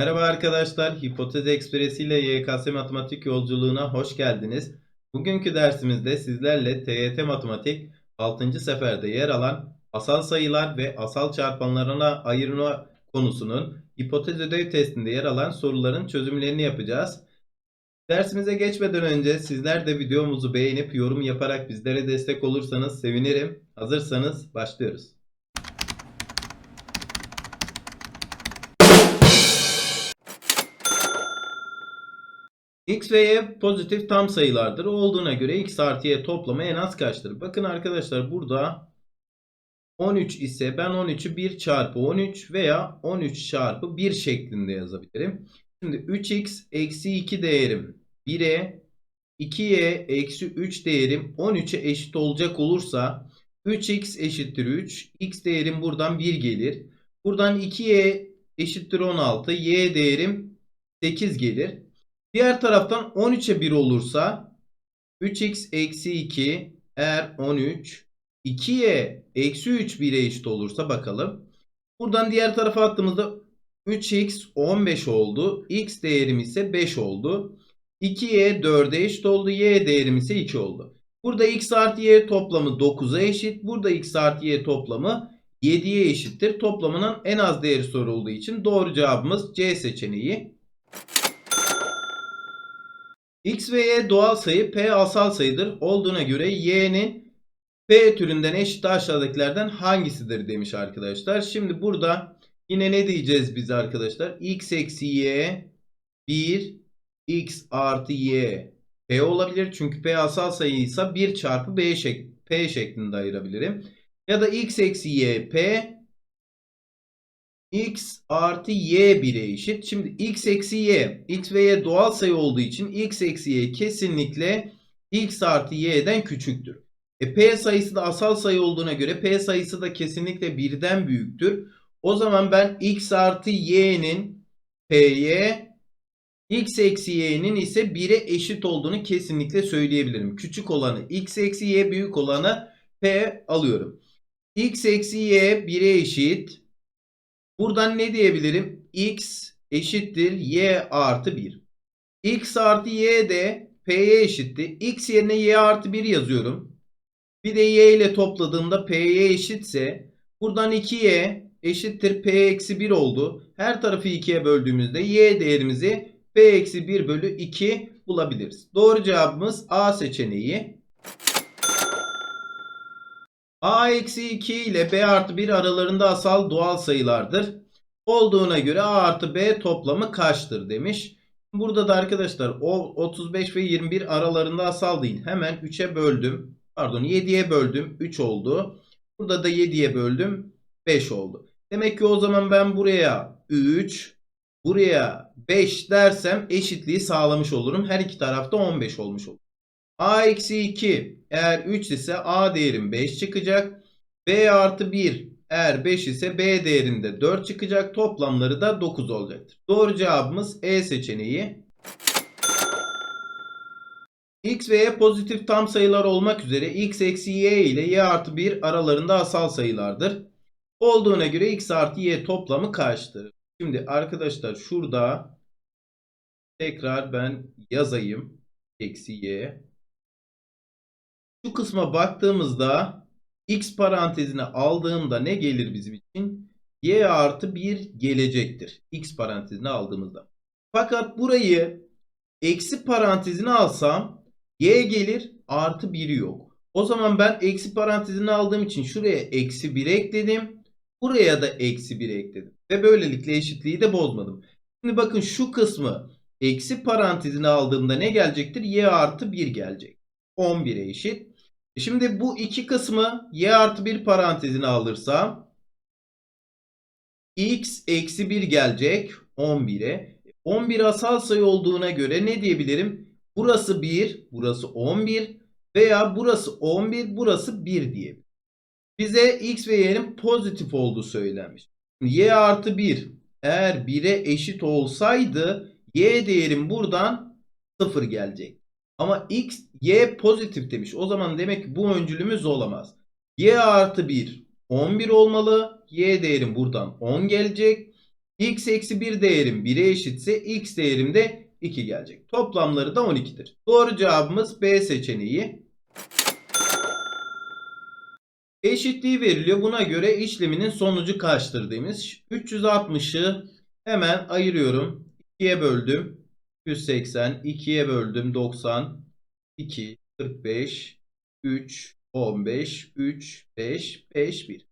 Merhaba arkadaşlar, Hipotez Ekspresi ile YKS Matematik yolculuğuna hoş geldiniz. Bugünkü dersimizde sizlerle TYT Matematik 6. seferde yer alan asal sayılar ve asal çarpanlarına ayırma konusunun hipotez ödev testinde yer alan soruların çözümlerini yapacağız. Dersimize geçmeden önce sizler de videomuzu beğenip yorum yaparak bizlere destek olursanız sevinirim. Hazırsanız başlıyoruz. X ve Y pozitif tam sayılardır. Olduğuna göre X artı Y toplamı en az kaçtır? Bakın arkadaşlar burada 13 ise ben 13'ü 1 çarpı 13 veya 13 çarpı 1 şeklinde yazabilirim. Şimdi 3x eksi 2 değerim 1'e 2y eksi 3 değerim 13'e eşit olacak olursa 3x eşittir 3. x değerim buradan 1 gelir. Buradan 2y eşittir 16. y değerim 8 gelir. Diğer taraftan 13'e 1 olursa 3x eksi 2 eğer 13 2y eksi 3 1'e eşit olursa bakalım. Buradan diğer tarafa attığımızda 3x 15 oldu. x değerim ise 5 oldu. 2y 4'e eşit oldu. y değerim ise 2 oldu. Burada x artı y toplamı 9'a eşit. Burada x artı y toplamı 7'ye eşittir. Toplamının en az değeri sorulduğu için doğru cevabımız C seçeneği. X ve Y doğal sayı P asal sayıdır. Olduğuna göre Y'nin P türünden eşit aşağıdakilerden hangisidir demiş arkadaşlar. Şimdi burada yine ne diyeceğiz biz arkadaşlar? X eksi Y 1 X artı Y P olabilir. Çünkü P asal sayıysa 1 çarpı B şek P şeklinde ayırabilirim. Ya da X eksi Y P x artı y 1'e eşit. Şimdi x eksi y. x ve y doğal sayı olduğu için x eksi y kesinlikle x artı y'den küçüktür. E, p sayısı da asal sayı olduğuna göre p sayısı da kesinlikle 1'den büyüktür. O zaman ben x artı y'nin p'ye x eksi y'nin ise 1'e eşit olduğunu kesinlikle söyleyebilirim. Küçük olanı x eksi y büyük olanı p alıyorum. x eksi y 1'e eşit. Buradan ne diyebilirim? X eşittir Y artı 1. X artı Y de P'ye eşitti. X yerine Y artı 1 yazıyorum. Bir de Y ile topladığımda P'ye eşitse buradan 2Y eşittir P eksi 1 oldu. Her tarafı 2'ye böldüğümüzde Y değerimizi P eksi 1 bölü 2 bulabiliriz. Doğru cevabımız A seçeneği. A eksi 2 ile B artı 1 aralarında asal doğal sayılardır. Olduğuna göre A artı B toplamı kaçtır demiş. Burada da arkadaşlar o 35 ve 21 aralarında asal değil. Hemen 3'e böldüm. Pardon 7'ye böldüm. 3 oldu. Burada da 7'ye böldüm. 5 oldu. Demek ki o zaman ben buraya 3, buraya 5 dersem eşitliği sağlamış olurum. Her iki tarafta 15 olmuş olur. A eksi 2 eğer 3 ise A değerim 5 çıkacak. B artı 1 eğer 5 ise B değerinde 4 çıkacak. Toplamları da 9 olacaktır. Doğru cevabımız E seçeneği. X ve Y pozitif tam sayılar olmak üzere X eksi Y ile Y artı 1 aralarında asal sayılardır. Olduğuna göre X artı Y toplamı kaçtır? Şimdi arkadaşlar şurada tekrar ben yazayım. Eksi Y. Şu kısma baktığımızda x parantezine aldığımda ne gelir bizim için? y artı 1 gelecektir. x parantezine aldığımızda. Fakat burayı eksi parantezine alsam y gelir artı 1 yok. O zaman ben eksi parantezine aldığım için şuraya eksi 1 ekledim. Buraya da eksi 1 ekledim. Ve böylelikle eşitliği de bozmadım. Şimdi bakın şu kısmı eksi parantezine aldığımda ne gelecektir? y artı 1 gelecek. 11'e eşit. Şimdi bu iki kısmı y artı 1 parantezine alırsam x eksi 1 gelecek 11'e. 11 asal sayı olduğuna göre ne diyebilirim? Burası 1, burası 11 veya burası 11, burası 1 diye. Bize x ve y'nin pozitif olduğu söylenmiş. y artı 1 eğer 1'e eşit olsaydı y değerim buradan 0 gelecek. Ama x, y pozitif demiş. O zaman demek ki bu öncülümüz olamaz. y artı 1 11 olmalı. y değerim buradan 10 gelecek. x eksi 1 değerim 1'e eşitse x değerim de 2 gelecek. Toplamları da 12'dir. Doğru cevabımız B seçeneği. Eşitliği veriliyor. Buna göre işleminin sonucu kaçtır demiş. 360'ı hemen ayırıyorum. 2'ye böldüm. 180. 2'ye böldüm. 90. 2. 45. 3. 15. 3. 5. 5. 1.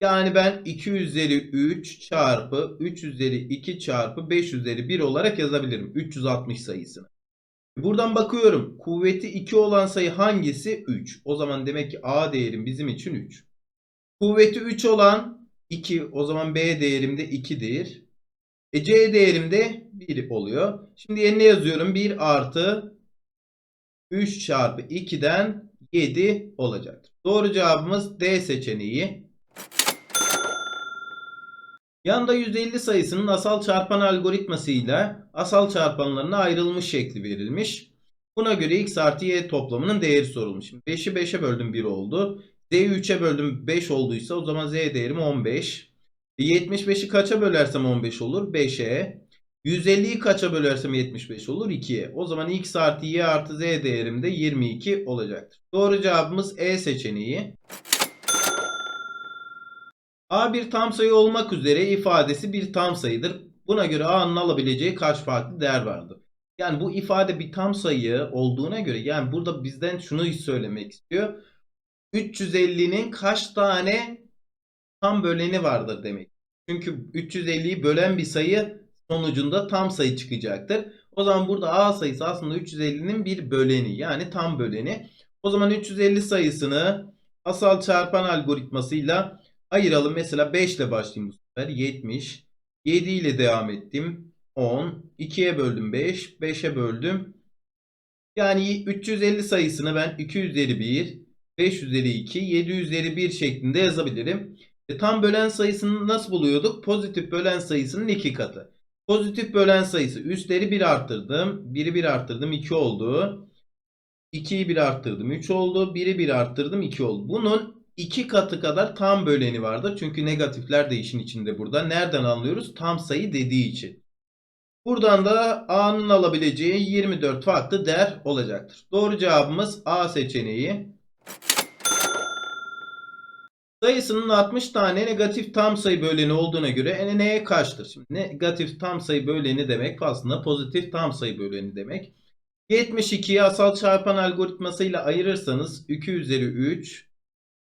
Yani ben 2 üzeri 3 çarpı 3 üzeri 2 çarpı 5 üzeri 1 olarak yazabilirim. 360 sayısını. Buradan bakıyorum. Kuvveti 2 olan sayı hangisi? 3. O zaman demek ki A değerim bizim için 3. Kuvveti 3 olan 2. O zaman B değerim de 2'dir. E C değerim de 1 oluyor. Şimdi yerine yazıyorum. 1 artı 3 çarpı 2'den 7 olacaktır. Doğru cevabımız D seçeneği. Yanda 150 sayısının asal çarpan algoritmasıyla asal çarpanlarına ayrılmış şekli verilmiş. Buna göre x artı y toplamının değeri sorulmuş. Şimdi 5'i 5'e böldüm 1 oldu. z'yi 3'e böldüm 5 olduysa o zaman z değerim 15. E, 75'i kaça bölersem 15 olur? 5'e. 150'yi kaça bölersem 75 olur? 2'ye. O zaman x artı y artı z değerim de 22 olacaktır. Doğru cevabımız E seçeneği. A bir tam sayı olmak üzere ifadesi bir tam sayıdır. Buna göre A'nın alabileceği kaç farklı değer vardır? Yani bu ifade bir tam sayı olduğuna göre yani burada bizden şunu söylemek istiyor. 350'nin kaç tane tam böleni vardır demek. Çünkü 350'yi bölen bir sayı sonucunda tam sayı çıkacaktır. O zaman burada A sayısı aslında 350'nin bir böleni yani tam böleni. O zaman 350 sayısını asal çarpan algoritmasıyla ayıralım. Mesela 5 ile başlayayım bu sefer. 70. 7 ile devam ettim. 10. 2'ye böldüm 5. 5'e böldüm. Yani 350 sayısını ben 2 üzeri 1, 5 üzeri 2, 7 üzeri 1 şeklinde yazabilirim. E, tam bölen sayısını nasıl buluyorduk? Pozitif bölen sayısının 2 katı. Pozitif bölen sayısı üstleri 1 arttırdım. 1'i 1 arttırdım 2 oldu. 2'yi 1 arttırdım 3 oldu. 1'i 1 arttırdım 2 oldu. Bunun 2 katı kadar tam böleni vardır. Çünkü negatifler de işin içinde burada. Nereden anlıyoruz? Tam sayı dediği için. Buradan da A'nın alabileceği 24 farklı değer olacaktır. Doğru cevabımız A seçeneği. Sayısının 60 tane negatif tam sayı böleni olduğuna göre neye kaçtır? Şimdi negatif tam sayı böleni demek aslında pozitif tam sayı böleni demek. 72'yi asal çarpan algoritmasıyla ayırırsanız 2 üzeri 3,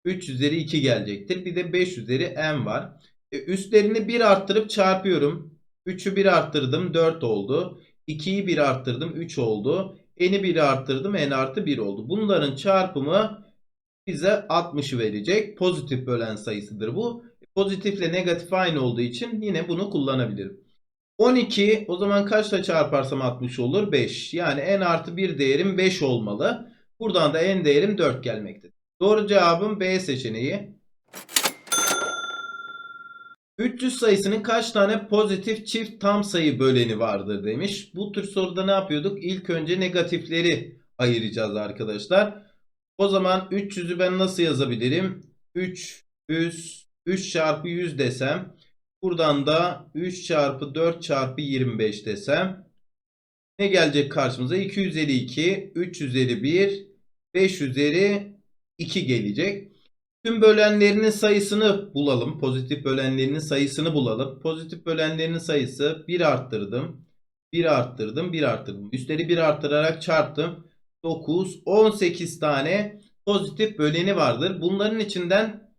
3 üzeri 2 gelecektir. Bir de 5 üzeri n var. E, üstlerini 1 arttırıp çarpıyorum. 3'ü 1 arttırdım 4 oldu. 2'yi 1 arttırdım 3 oldu. N'i 1 arttırdım n artı 1 oldu. Bunların çarpımı bize 60'ı verecek. Pozitif bölen sayısıdır bu. Pozitifle negatif aynı olduğu için yine bunu kullanabilirim. 12 o zaman kaçla çarparsam 60 olur? 5. Yani n artı 1 değerim 5 olmalı. Buradan da n değerim 4 gelmektedir. Doğru cevabım B seçeneği. 300 sayısının kaç tane pozitif çift tam sayı böleni vardır demiş. Bu tür soruda ne yapıyorduk? İlk önce negatifleri ayıracağız arkadaşlar. O zaman 300'ü ben nasıl yazabilirim? 300 3 çarpı 100 desem. Buradan da 3 çarpı 4 çarpı 25 desem. Ne gelecek karşımıza? 2 üzeri 2, 3 üzeri 1, 5 üzeri 2 gelecek. Tüm bölenlerinin sayısını bulalım. Pozitif bölenlerinin sayısını bulalım. Pozitif bölenlerinin sayısı 1 arttırdım. 1 arttırdım. 1 arttırdım. Üstleri 1 arttırarak çarptım. 9, 18 tane pozitif böleni vardır. Bunların içinden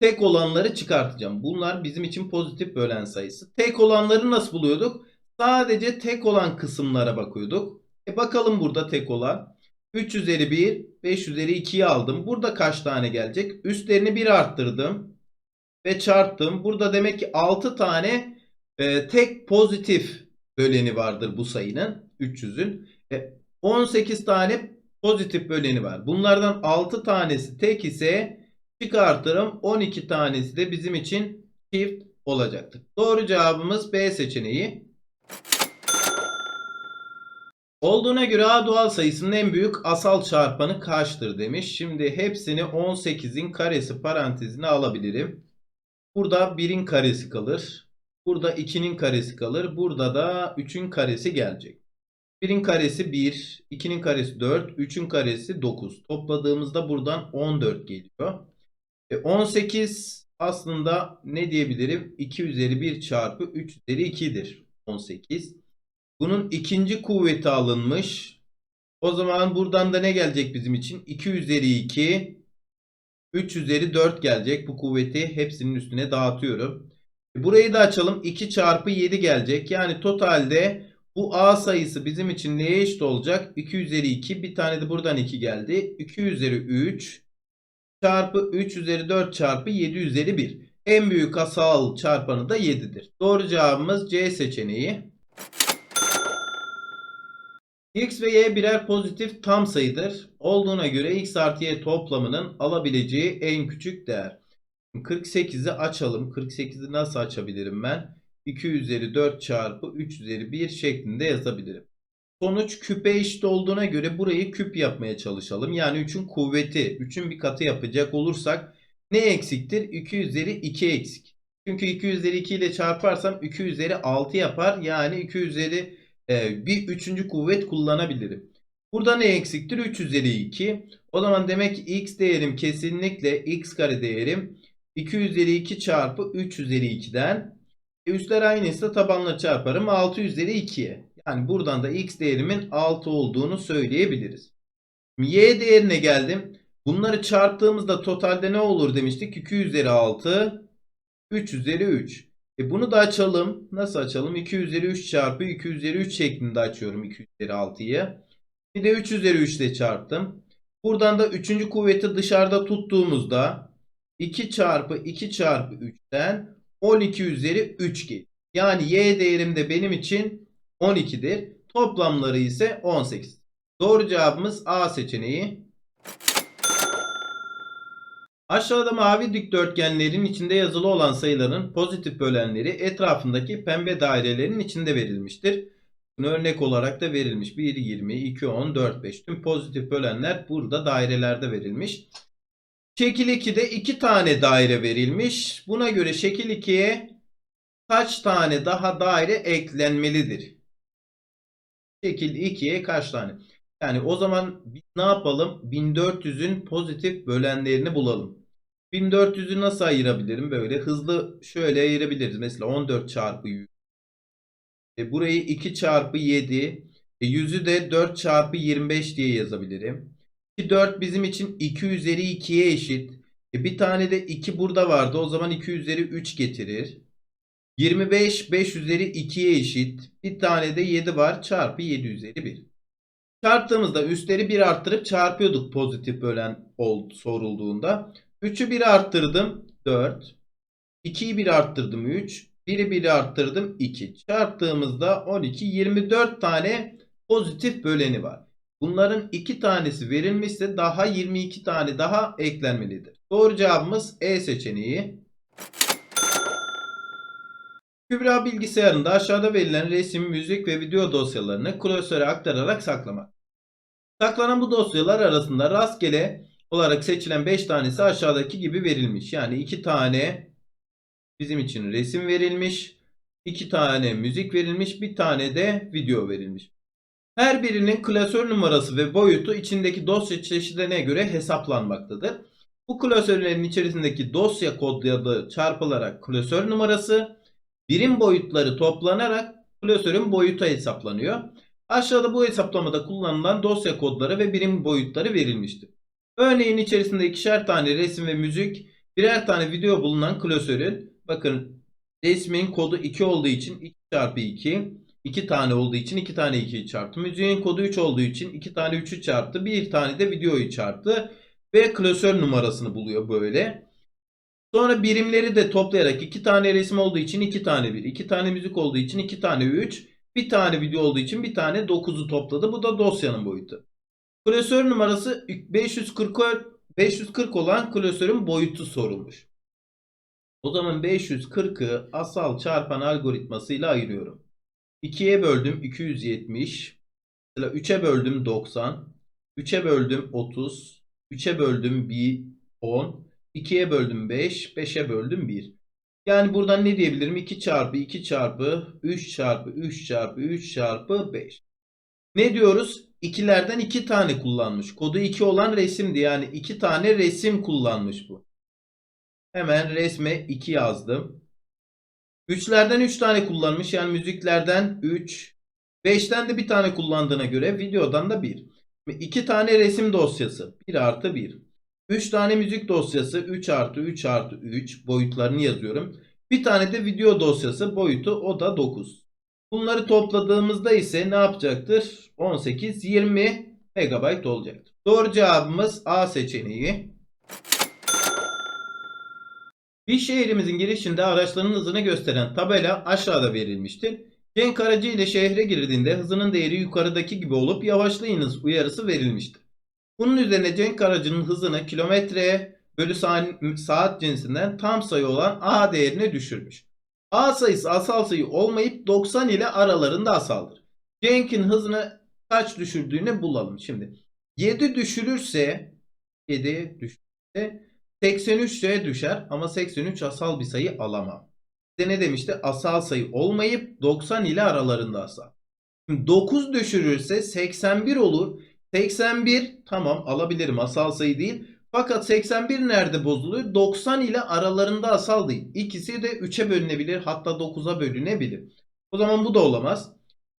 tek olanları çıkartacağım. Bunlar bizim için pozitif bölen sayısı. Tek olanları nasıl buluyorduk? Sadece tek olan kısımlara bakıyorduk. E bakalım burada tek olan. 3 üzeri 1, 5 üzeri 2'yi aldım. Burada kaç tane gelecek? Üstlerini 1 arttırdım. Ve çarptım. Burada demek ki 6 tane e, tek pozitif böleni vardır bu sayının. 300'ün. E, 18 tane pozitif böleni var. Bunlardan 6 tanesi tek ise çıkartırım. 12 tanesi de bizim için çift olacaktır. Doğru cevabımız B seçeneği. Olduğuna göre A doğal sayısının en büyük asal çarpanı kaçtır demiş. Şimdi hepsini 18'in karesi parantezine alabilirim. Burada 1'in karesi kalır. Burada 2'nin karesi kalır. Burada da 3'ün karesi gelecek. 1'in karesi 1, 2'nin karesi 4, 3'ün karesi 9. Topladığımızda buradan 14 geliyor. E 18 aslında ne diyebilirim? 2 üzeri 1 çarpı 3 üzeri 2'dir. 18. Bunun ikinci kuvveti alınmış. O zaman buradan da ne gelecek bizim için? 2 üzeri 2, 3 üzeri 4 gelecek. Bu kuvveti hepsinin üstüne dağıtıyorum. E, Burayı da açalım. 2 çarpı 7 gelecek. Yani totalde bu A sayısı bizim için neye eşit olacak? 2 üzeri 2. Bir tane de buradan 2 geldi. 2 üzeri 3 çarpı 3 üzeri 4 çarpı 7 üzeri 1. En büyük asal çarpanı da 7'dir. Doğru cevabımız C seçeneği. X ve Y birer pozitif tam sayıdır. Olduğuna göre X artı Y toplamının alabileceği en küçük değer. 48'i açalım. 48'i nasıl açabilirim ben? 2 üzeri 4 çarpı 3 üzeri 1 şeklinde yazabilirim. Sonuç küpe eşit olduğuna göre burayı küp yapmaya çalışalım. Yani 3'ün kuvveti, 3'ün bir katı yapacak olursak ne eksiktir? 2 üzeri 2 eksik. Çünkü 2 üzeri 2 ile çarparsam 2 üzeri 6 yapar. Yani 2 üzeri e, bir üçüncü kuvvet kullanabilirim. Burada ne eksiktir? 3 üzeri 2. O zaman demek ki x değerim kesinlikle x kare değerim 2 üzeri 2 çarpı 3 üzeri 2'den e, üstler aynıysa tabanla çarparım 6 üzeri 2'ye. Yani buradan da x değerimin 6 olduğunu söyleyebiliriz. Y değerine geldim. Bunları çarptığımızda totalde ne olur demiştik? 2 üzeri 6, 3 üzeri 3. E bunu da açalım. Nasıl açalım? 2 üzeri 3 çarpı 2 üzeri 3 şeklinde açıyorum 2 üzeri 6'yı. Bir de 3 üzeri 3 ile çarptım. Buradan da 3. kuvveti dışarıda tuttuğumuzda 2 çarpı 2 çarpı 3'ten 12 üzeri 3 gelir. Yani y değerim de benim için 12'dir. Toplamları ise 18. Doğru cevabımız A seçeneği. Aşağıda mavi dikdörtgenlerin içinde yazılı olan sayıların pozitif bölenleri etrafındaki pembe dairelerin içinde verilmiştir. Bunu örnek olarak da verilmiş. 1, 20, 2, 10, 4, 5. Tüm pozitif bölenler burada dairelerde verilmiş. Şekil 2'de 2 tane daire verilmiş. Buna göre şekil 2'ye kaç tane daha daire eklenmelidir? Şekil 2'ye kaç tane? Yani o zaman ne yapalım? 1400'ün pozitif bölenlerini bulalım. 1400'ü nasıl ayırabilirim? Böyle hızlı şöyle ayırabiliriz. Mesela 14 çarpı 100. E burayı 2 çarpı 7. E 100'ü de 4 çarpı 25 diye yazabilirim. 2 4 bizim için 2 üzeri 2'ye eşit. E bir tane de 2 burada vardı. O zaman 2 üzeri 3 getirir. 25 5 üzeri 2'ye eşit. Bir tane de 7 var. Çarpı 7 üzeri 1. Çarptığımızda üstleri 1 arttırıp çarpıyorduk pozitif bölen ol, sorulduğunda. 3'ü 1 arttırdım 4. 2'yi 1 arttırdım 3. 1'i 1 arttırdım 2. Çarptığımızda 12 24 tane pozitif böleni var. Bunların 2 tanesi verilmişse daha 22 tane daha eklenmelidir. Doğru cevabımız E seçeneği. Kübra bilgisayarında aşağıda verilen resim, müzik ve video dosyalarını klasöre aktararak saklamak. Saklanan bu dosyalar arasında rastgele olarak seçilen 5 tanesi aşağıdaki gibi verilmiş. Yani 2 tane bizim için resim verilmiş, 2 tane müzik verilmiş, bir tane de video verilmiş. Her birinin klasör numarası ve boyutu içindeki dosya çeşidine göre hesaplanmaktadır. Bu klasörlerin içerisindeki dosya kodları çarpılarak klasör numarası, birim boyutları toplanarak klasörün boyutu hesaplanıyor. Aşağıda bu hesaplamada kullanılan dosya kodları ve birim boyutları verilmiştir. Örneğin içerisinde ikişer tane resim ve müzik, birer tane video bulunan klasörün bakın resmin kodu 2 olduğu için 2 çarpı 2, 2 tane olduğu için 2 tane 2'yi çarptı. Müziğin kodu 3 olduğu için 2 tane 3'ü çarptı. Bir tane de videoyu çarptı. Ve klasör numarasını buluyor böyle. Sonra birimleri de toplayarak 2 tane resim olduğu için 2 tane 1, 2 tane müzik olduğu için 2 tane 3, bir tane video olduğu için bir tane 9'u topladı. Bu da dosyanın boyutu. Klasör numarası 540, 540 olan klasörün boyutu sorulmuş. O zaman 540'ı asal çarpan algoritmasıyla ayırıyorum. 2'ye böldüm 270. Mesela 3'e böldüm 90. 3'e böldüm 30. 3'e böldüm 1 10. 2'ye böldüm 5. 5'e böldüm 1. Yani buradan ne diyebilirim? 2 çarpı 2 çarpı 3 çarpı 3 çarpı 3 çarpı 5. Ne diyoruz? İkilerden 2 tane kullanmış. Kodu 2 olan resimdi. Yani 2 tane resim kullanmış bu. Hemen resme 2 yazdım. 3'lerden 3 tane kullanmış. Yani müziklerden 3. 5'ten de bir tane kullandığına göre videodan da 1. 2 tane resim dosyası. 1 artı 1. 3 tane müzik dosyası. 3 artı 3 artı 3. Boyutlarını yazıyorum. Bir tane de video dosyası. Boyutu o da 9. Bunları topladığımızda ise ne yapacaktır? 18, 20 MB olacaktır. Doğru cevabımız A seçeneği. Bir şehrimizin girişinde araçların hızını gösteren tabela aşağıda verilmiştir. Cenk aracı ile şehre girdiğinde hızının değeri yukarıdaki gibi olup yavaşlayınız uyarısı verilmiştir. Bunun üzerine Cenk aracının hızını kilometre bölü sa- saat cinsinden tam sayı olan A değerine düşürmüş. A sayısı asal sayı olmayıp 90 ile aralarında asaldır. Cenk'in hızını kaç düşürdüğünü bulalım. Şimdi 7 düşürürse 7 düşürürse 83'e düşer ama 83 asal bir sayı alamam. Bize ne demişti? Asal sayı olmayıp 90 ile aralarında asal. Şimdi 9 düşürürse 81 olur. 81 tamam alabilirim asal sayı değil. Fakat 81 nerede bozuluyor? 90 ile aralarında asal değil. İkisi de 3'e bölünebilir hatta 9'a bölünebilir. O zaman bu da olamaz.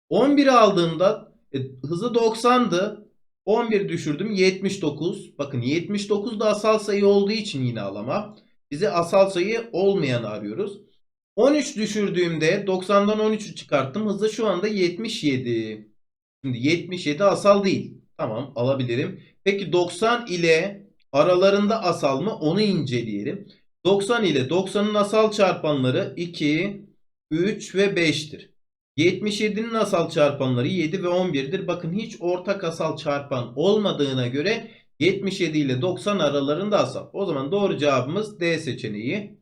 11'i aldığımda e, hızı 90'dı. 11 düşürdüm 79. Bakın 79 da asal sayı olduğu için yine alamam. Bize asal sayı olmayanı arıyoruz. 13 düşürdüğümde 90'dan 13'ü çıkarttım. Hızı şu anda 77. Şimdi 77 asal değil. Tamam alabilirim. Peki 90 ile aralarında asal mı? Onu inceleyelim. 90 ile 90'ın asal çarpanları 2, 3 ve 5'tir. 77'nin asal çarpanları 7 ve 11'dir. Bakın hiç ortak asal çarpan olmadığına göre 77 ile 90 aralarında asal. O zaman doğru cevabımız D seçeneği.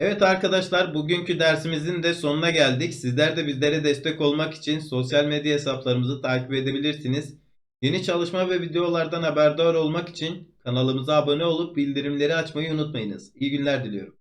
Evet arkadaşlar bugünkü dersimizin de sonuna geldik. Sizler de bizlere destek olmak için sosyal medya hesaplarımızı takip edebilirsiniz. Yeni çalışma ve videolardan haberdar olmak için kanalımıza abone olup bildirimleri açmayı unutmayınız. İyi günler diliyorum.